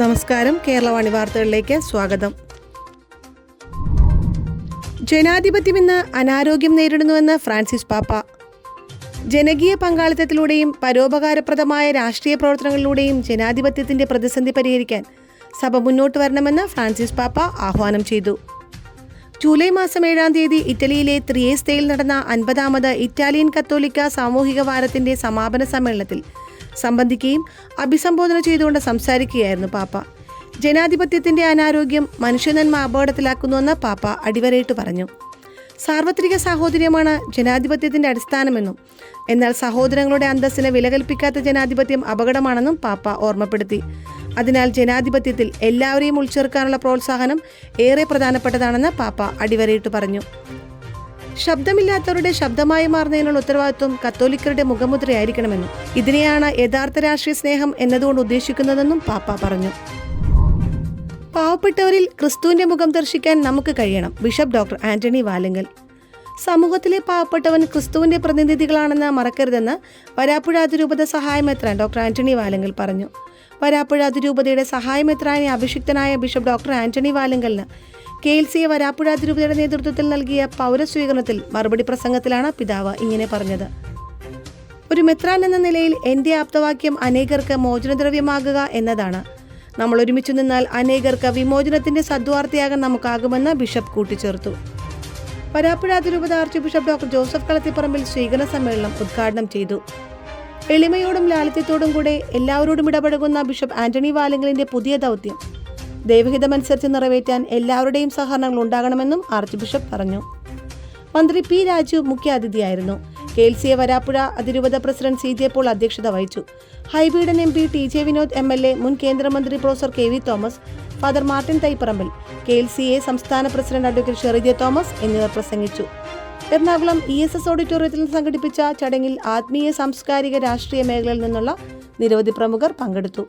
നമസ്കാരം. കേരളവാണി വാർത്തകളിലേക്ക് സ്വാഗതം. ജനാധിപത്യം ഇന്ന് അനാരോഗ്യം നേരിടുന്നുവെന്ന് ഫ്രാൻസിസ് പാപ്പ. ജനകീയ പങ്കാളിത്തത്തിലൂടെയും പരോപകാരപ്രദമായ രാഷ്ട്രീയ പ്രവർത്തനങ്ങളിലൂടെയും ജനാധിപത്യത്തിന്റെ പ്രതിസന്ധി പരിഹരിക്കാൻ സഭ മുന്നോട്ട് വരണമെന്ന് ഫ്രാൻസിസ് പാപ്പ ആഹ്വാനം ചെയ്തു. ജൂലൈ മാസം ഏഴാം തീയതി ഇറ്റലിയിലെ ത്രിയേസ്തയിൽ നടന്ന അൻപതാമത് ഇറ്റാലിയൻ കത്തോലിക്ക സാമൂഹിക വാരത്തിന്റെ സമാപന സമ്മേളനത്തിൽ സംബന്ധിക്കുകയും അഭിസംബോധന ചെയ്തുകൊണ്ട് സംസാരിക്കുകയായിരുന്നു പാപ്പ. ജനാധിപത്യത്തിന്റെ അനാരോഗ്യം മനുഷ്യനന്മ അപകടത്തിലാക്കുന്നുവെന്ന് പാപ്പ അടിവരയിട്ട് പറഞ്ഞു. സാർവത്രിക സാഹോദര്യമാണ് ജനാധിപത്യത്തിന്റെ അടിസ്ഥാനമെന്നും എന്നാൽ സഹോദരങ്ങളുടെ അന്തസ്സിനെ വിലകൽപ്പിക്കാത്ത ജനാധിപത്യം അപകടമാണെന്നും പാപ്പ ഓർമ്മപ്പെടുത്തി. അതിനാൽ ജനാധിപത്യത്തിൽ എല്ലാവരെയും ഉൾച്ചേർക്കാനുള്ള പ്രോത്സാഹനം ഏറെ പ്രധാനപ്പെട്ടതാണെന്ന് പാപ്പ അടിവരയിട്ട് പറഞ്ഞു. ശബ്ദമില്ലാത്തവരുടെ ശബ്ദമായി മാറുന്നതിനുള്ള ഉത്തരവാദിത്വം കത്തോലിക്കരുടെ മുഖമുദ്രയായിരിക്കണമെന്നും ഇതിനെയാണ് യഥാർത്ഥ രാഷ്ട്രീയ സ്നേഹം എന്നതുകൊണ്ട് ഉദ്ദേശിക്കുന്നതെന്നും പാപ്പ പറഞ്ഞു. പാവപ്പെട്ടവരിൽ ക്രിസ്തുവിന്റെ മുഖം ദർശിക്കാൻ നമുക്ക് കഴിയണം ബിഷപ്പ് ഡോക്ടർ ആന്റണി വാലങ്കൽ. സമൂഹത്തിലെ പാവപ്പെട്ടവൻ ക്രിസ്തുവിന്റെ പ്രതിനിധികളാണെന്ന് മറക്കരുതെന്ന് വരാപ്പുഴ അതിരൂപത സഹായമെത്രാൻ ഡോക്ടർ ആന്റണി വാലങ്കൽ പറഞ്ഞു. വരാപ്പുഴ അതിരൂപതയുടെ സഹായമെത്രാനെ അഭിഷിക്തനായ ബിഷപ്പ് ഡോക്ടർ ആന്റണി വാലങ്കലിന് കെ എൽ സി വരാപ്പുഴ അതിരൂപതയുടെ നേതൃത്വത്തിൽ നൽകിയ പൗരസ്വീകരണത്തിൽ മറുപടി പ്രസംഗത്തിലാണ് പിതാവ് ഇങ്ങനെ പറഞ്ഞത്. ഒരു മെത്രാൻ എന്ന നിലയിൽ എന്റെ ആപ്തവാക്യം അനേകർക്ക് മോചനദ്രവ്യമാകുക എന്നതാണ്. നമ്മൾ ഒരുമിച്ച് നിന്നാൽ അനേകർക്ക് വിമോചനത്തിന്റെ സദ്വാർത്ഥയാകാൻ നമുക്കാകുമെന്ന് ബിഷപ്പ് കൂട്ടിച്ചേർത്തു. വരാപ്പുഴ അതിരൂപത archbishop doctor Joseph Kalathiparambil സ്വീകരണ സമ്മേളനം ഉദ്ഘാടനം ചെയ്തു. എളിമയോടും ലാളിത്യത്തോടും കൂടെ എല്ലാവരോടും ഇടപഴകുന്ന ബിഷപ്പ് ആന്റണി വാലങ്കലിന്റെ പുതിയ ദൗത്യം. ദൈവഹിതമനുസരിച്ച് നിറവേറ്റാൻ എല്ലാവരുടെയും സഹകരണങ്ങൾ ഉണ്ടാകണമെന്നും ആർച്ച് ബിഷപ്പ് പറഞ്ഞു. മന്ത്രി P Raju മുഖ്യാതിഥിയായിരുന്നു. K L C A Varapuzha അതിരൂപത പ്രസിഡന്റ് സി ജെ പോൾ അധ്യക്ഷത വഹിച്ചു. Hibi Eden M P T J Vinod M L A മുൻ കേന്ദ്രമന്ത്രി professor K V Thomas father Martin Thaiparambil K L C A സംസ്ഥാന president advocate Sherry J Thomas എന്നിവർ പ്രസംഗിച്ചു. Ernakulam E S S ഓഡിറ്റോറിയത്തിൽ സംഘടിപ്പിച്ച ചടങ്ങിൽ ആത്മീയ സാംസ്കാരിക രാഷ്ട്രീയ മേഖലയിൽ നിന്നുള്ള നിരവധി പ്രമുഖർ പങ്കെടുത്തു.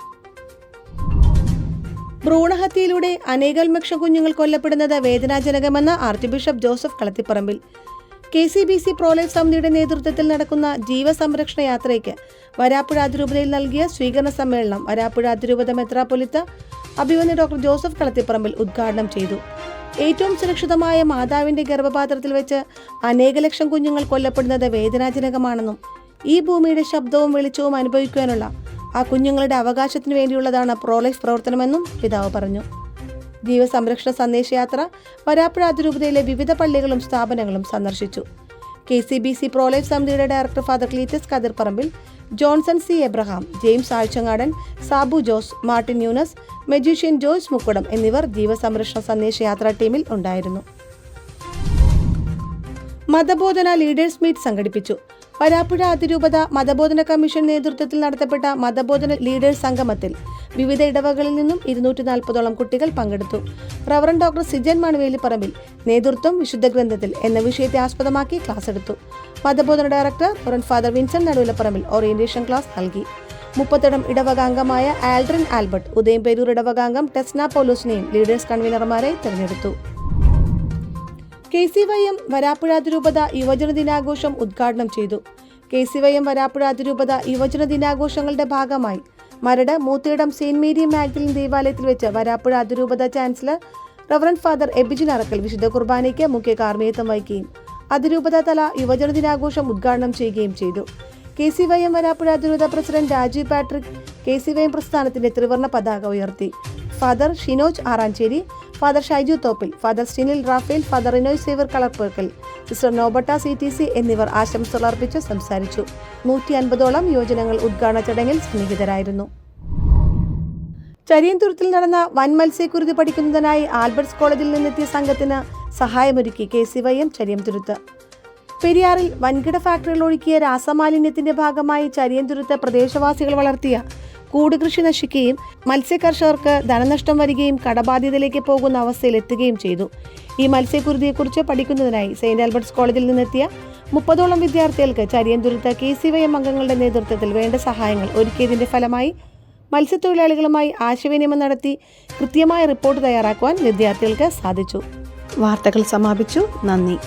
ഭ്രൂണഹത്യയിലൂടെ അനേകം ലക്ഷം കുഞ്ഞുങ്ങൾ കൊല്ലപ്പെടുന്നത് വേദനാജനകമെന്ന് archbishop Joseph Kalathiparambil. K C B C pro life സമിതിയുടെ നേതൃത്വത്തിൽ നടക്കുന്ന ജീവസംരക്ഷണ യാത്രയ്ക്ക് വരാപ്പുഴ അതിരൂപതയിൽ നൽകിയ സ്വീകരണ സമ്മേളനം വരാപ്പുഴ അതിരൂപത മെത്രാപ്പൊലിത്ത അഭിമന്യ ഡോക്ടർ ജോസഫ് കളത്തിപ്പറമ്പിൽ ഉദ്ഘാടനം ചെയ്തു. ഏറ്റവും സുരക്ഷിതമായ മാതാവിന്റെ ഗർഭപാത്രത്തിൽ വെച്ച് അനേക ലക്ഷം കുഞ്ഞുങ്ങൾ കൊല്ലപ്പെടുന്നത് വേദനാജനകമാണെന്നും ഈ ഭൂമിയുടെ ശബ്ദവും വെളിച്ചവും അനുഭവിക്കുവാനുള്ള ആ കുഞ്ഞുങ്ങളുടെ അവകാശത്തിന് വേണ്ടിയുള്ളതാണ് പ്രോലൈഫ് പ്രവർത്തനമെന്നും പിതാവ് പറഞ്ഞു. ജീവസംരക്ഷണ സന്ദേശയാത്ര വരാപ്പുഴ അതിരൂപതയിലെ വിവിധ പള്ളികളും സ്ഥാപനങ്ങളും സന്ദർശിച്ചു. K C B C pro life സമിതിയുടെ director father Cletus Kathirparambil Johnson C. Abraham James Azhchangadan Sabu Jose Martin Yunus magician Joyce Mukkudam എന്നിവർ ജീവസംരക്ഷണ സന്ദേശയാത്രാ ടീമിൽ ഉണ്ടായിരുന്നു. മതബോധന ലീഡേഴ്സ് മീറ്റ് സംഘടിപ്പിച്ചു. വരാപ്പുഴ അതിരൂപത മതബോധന കമ്മീഷൻ നേതൃത്വത്തിൽ നടത്തപ്പെട്ട മതബോധന ലീഡേഴ്സ് സംഗമത്തിൽ വിവിധ ഇടവകളിൽ നിന്നും ഇരുന്നൂറ്റി നാൽപ്പതോളം കുട്ടികൾ പങ്കെടുത്തു. റവറൻ ഡോക്ടർ സിജൻ മണവേലിപ്പറമ്പിൽ നേതൃത്വം വിശുദ്ധ ഗ്രന്ഥത്തിൽ എന്ന വിഷയത്തെ ആസ്പദമാക്കി ക്ലാസ് എടുത്തു. മതബോധന director reverend father Vincent Naduvilaparambil orientation class നൽകി. മുപ്പത്തടം ഇടവകാംഗമായ ആൽഡ്രൻ ആൽബർട്ട് ഉദയംപേരൂർ ഇടവകാംഗം ടെസ്ന പോലൂസിനെയും ലീഡേഴ്സ് കൺവീനർമാരെ തിരഞ്ഞെടുത്തു. K C Y M Varapuzha അതിരൂപത യുവജന ദിനാഘോഷം ഉദ്ഘാടനം ചെയ്തു. K C Y M Varapuzha അതിരൂപത യുവജന ദിനാഘോഷങ്ങളുടെ ഭാഗമായി Maradu Moothiyedam saint Mary Magdalene ദേവാലയത്തിൽ വെച്ച് വരാപ്പുഴ അതിരൂപത chancellor reverend father Ebijin Arackal വിശുദ്ധ കുർബാനയ്ക്ക് മുഖ്യ കാർമ്മികത്വം വഹിക്കുകയും അതിരൂപത തല യുവജന ദിനാഘോഷം ഉദ്ഘാടനം ചെയ്യുകയും ചെയ്തു. K C Y M Varapuzha അതിരൂപത president Rajeev Patrick K C Y M പ്രസ്ഥാനത്തിന്റെ ത്രിവർണ പതാക ഉയർത്തി. Father Shinoj Aranchery father Shaiju Thoppil father Steenil Raphael father Rinoy Xavier Kalarparkkal sister Norberta C T C എന്നിവർ ആശംസകൾ അർപ്പിച്ച് സംസാരിച്ചു. നൂറ്റി അൻപതോളം യോജനങ്ങൾ ഉദ്ഘാടന ചടങ്ങിൽ സ്നേഹിതരായിരുന്നു. ചരിയന്തുരത്തിൽ നടന്ന വൻ മത്സ്യക്കുരുതി പഠിക്കുന്നതിനായി ആൽബർട്ട്സ് കോളേജിൽ നിന്നെത്തിയ സംഘത്തിന് സഹായമൊരുക്കി K C Y M Chariyamthuruthu പെരിയാറിൽ വൻകിട ഫാക്ടറികൾ ഒഴുക്കിയ രാസമാലിന്യത്തിന്റെ ഭാഗമായി ചരിയന്തുരുത്ത് പ്രദേശവാസികൾ വളർത്തിയ കൂട് കൃഷി നശിക്കുകയും മത്സ്യകർഷകർക്ക് ധനനഷ്ടം വരികയും കടബാധ്യതയിലേക്ക് പോകുന്ന അവസ്ഥയിലെത്തുകയും ചെയ്തു. ഈ മത്സ്യക്കുരുതിയെക്കുറിച്ച് പഠിക്കുന്നതിനായി സെയിന്റ് ആൽബർട്ട്സ് കോളേജിൽ നിന്നെത്തിയ മുപ്പതോളം വിദ്യാർത്ഥികൾക്ക് Chariyanthuruthu K C Y M അംഗങ്ങളുടെ നേതൃത്വത്തിൽ വേണ്ട സഹായങ്ങൾ ഒരുക്കിയതിന്റെ ഫലമായി മത്സ്യത്തൊഴിലാളികളുമായി ആശയവിനിമയം നടത്തി കൃത്യമായ റിപ്പോർട്ട് തയ്യാറാക്കുവാൻ വിദ്യാർത്ഥികൾക്ക് സാധിച്ചു. വാർത്തകൾ സമാപിച്ചു. നന്ദി.